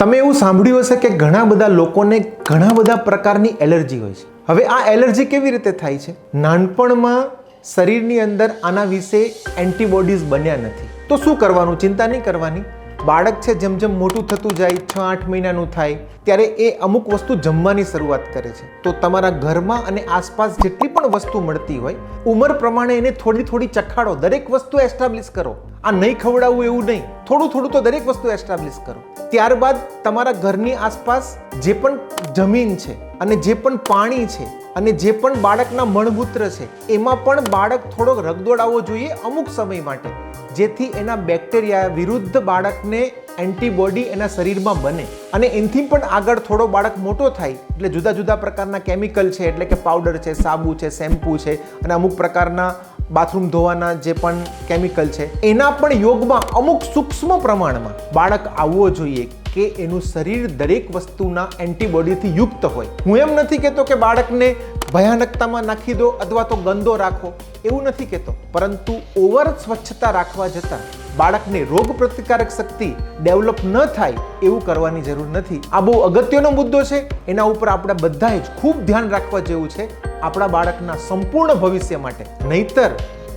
તમે એવું સાંભળ્યું હશે કે ઘણા બધા લોકોને ઘણા બધા પ્રકારની એલર્જી હોય છે. હવે આ એલર્જી કેવી રીતે થાય છે? નાનપણમાં શરીરની અંદર આના વિશે એન્ટીબોડીઝ બન્યા નથી. તો શું કરવાનું? ચિંતા નહીં કરવાની. બાળક છે, જેમ જેમ મોટું થતું જાય, છ, આઠ મહિનાનું થાય, ત્યારે એ અમુક વસ્તુ જમવાની શરૂઆત કરે છે. તો તમારા ઘરમાં અને આસપાસ જેટલી પણ વસ્તુ મળતી હોય, ઉંમર પ્રમાણે એને થોડી થોડી ચખાડો. દરેક વસ્તુ એસ્ટાબ્લિશ કરો. આ નહીં ખવડાવવું એવું નહીં. થોડું થોડું તો દરેક વસ્તુ એસ્ટાબ્લિશ કરો. ત્યારબાદ તમારા ઘરની આસપાસ જે પણ જમીન છે અને જે પણ પાણી છે અને જે પણ બાળકના મળમૂત્ર છે, એમાં પણ બાળક થોડોક રગદોડાવવો જોઈએ અમુક સમય માટે. જેથી એના બેક્ટેરિયા વિરુદ્ધ બાળકને એન્ટીબોડી એના શરીરમાં બને અને એનાથી પણ આગળ થોડો બાળક મોટો થાય, એટલે જુદા જુદા પ્રકારના કેમિકલ છે, એટલે કે પાવડર છે, સાબુ છે, શેમ્પૂ છે અને અમુક પ્રકારના બાથરૂમ ધોવાના જે પણ કેમિકલ છે, એના પણ યોગમાં અમુક સૂક્ષ્મ પ્રમાણમાં બાળક આવવો જોઈએ કે એનું શરીર દરેક વસ્તુના એન્ટીબોડીથી યુક્ત હોય. હું એમ નથી કહેતો કે બાળકને ભયાનકતામાં નાખી દો અથવા તો ગંદો રાખો, એવું નથી કહેતો. પરંતુ ઓવર સ્વચ્છતા રાખવા જતાં બાળકને રોગ પ્રતિકારક શક્તિ ડેવલપ ન થાય એવું કરવાની જરૂર નથી. આ બહુ અગત્યનો મુદ્દો છે. એના ઉપર આપણે બધાએ જ ખૂબ ધ્યાન રાખવા જેવું છે. આપણા બાળકના સંપૂર્ણ ભવિષ્ય માટે. નહીતર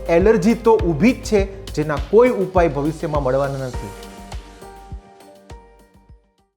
એલર્જી તો ઊભી જ છે, જેના કોઈ ઉપાય ભવિષ્યમાં મળવાના નથી.